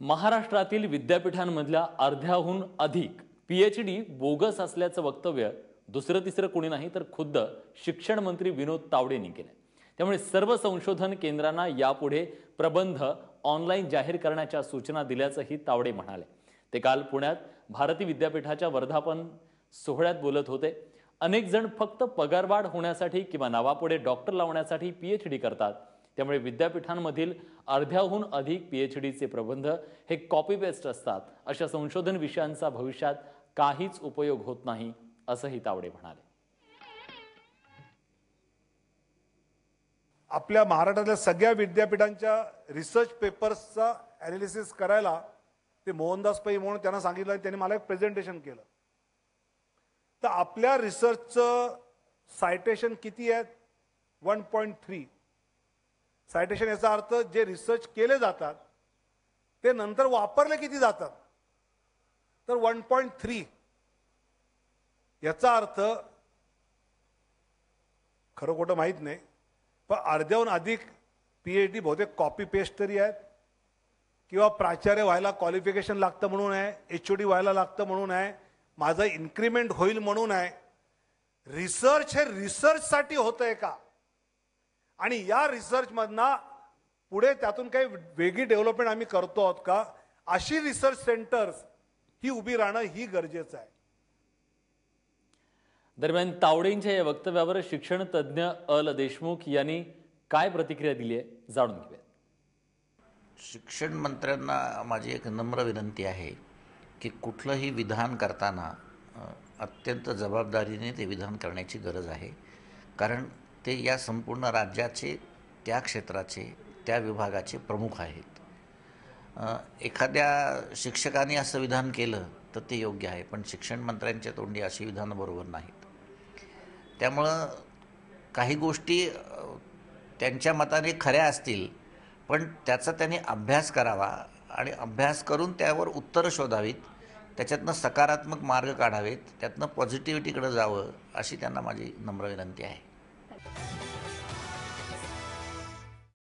महाराष्ट्रातील विद्यापीठांमधल्या अर्ध्याहून अधिक पी एच डी बोगस असल्याचं वक्तव्य दुसरं तिसरं कोणी नाही तर खुद्द शिक्षण मंत्री विनोद तावडेंनी केलं त्यामुळे सर्व संशोधन केंद्रांना यापुढे प्रबंध ऑनलाईन जाहीर करण्याच्या सूचना दिल्याचंही तावडे म्हणाले. ते काल पुण्यात भारती विद्यापीठाच्या वर्धापन सोहळ्यात बोलत होते. अनेक जण फक्त पगारवाढ होण्यासाठी किंवा नावापुढे डॉक्टर लावण्यासाठी पी एच डी करतात. त्यामुळे विद्यापीठांमधील अर्ध्याहून अधिक पी एच डीचे प्रबंध हे कॉपी पेस्ट असतात. अशा संशोधन विषयांचा भविष्यात काहीच उपयोग होत नाही असंही तावडे म्हणाले. आपल्या महाराष्ट्रातल्या सगळ्या विद्यापीठांच्या रिसर्च पेपर्सचा ॲनालिसिस करायला ते मोहनदास पै म्हणून त्यांना सांगितलं त्यांनी मला एक प्रेझेंटेशन केलं. तर आपल्या रिसर्चचं सायटेशन किती आहेत वन पॉईंट थ्री सायटेशन याचा अर्थ जे रिसर्च केले जातात ते नंतर वापरले किती जातात? तर वन पॉईंट थ्री याचा अर्थ खरं खोटं माहीत नाही पण अर्ध्याहून अधिक पी एच डी बहुतेक कॉपी पेस्ट तरी आहेत किंवा प्राचार्य व्हायला क्वालिफिकेशन लागतं म्हणून आहे एच ओ डी व्हायला लागतं म्हणून आहे माझं इन्क्रीमेंट होईल म्हणून आहे. रिसर्च हे रिसर्चसाठी होतं आहे का? आणि या रिसर्चमधना पुढे त्यातून काही वेगळी डेव्हलपमेंट आम्ही करतो आहोत का? अशी रिसर्च सेंटर्स ही उभी राहणं ही गरजेचं आहे. दरम्यान तावडेंच्या या वक्तव्यावर शिक्षण तज्ज्ञ अल देशमुख यांनी काय प्रतिक्रिया दिली आहे जाणून घेऊया शिक्षण मंत्र्यांना माझी एक नम्र विनंती आहे की कुठलंही विधान करताना अत्यंत जबाबदारीने ते विधान करण्याची गरज आहे. कारण ते या संपूर्ण राज्याचे त्या क्षेत्राचे त्या विभागाचे प्रमुख आहेत. एखाद्या शिक्षकाने असं विधान केलं तर ते योग्य आहे पण शिक्षण मंत्र्यांच्या तोंडी अशी विधानं बरोबर नाहीत. त्यामुळं काही गोष्टी त्यांच्या मताने खऱ्या असतील पण त्याचा त्यांनी अभ्यास करावा आणि अभ्यास करून त्यावर उत्तरं शोधावीत त्याच्यातनं सकारात्मक मार्ग काढावेत त्यातनं पॉझिटिव्हिटीकडे जावं अशी त्यांना माझी नम्र विनंती आहे. Thank you.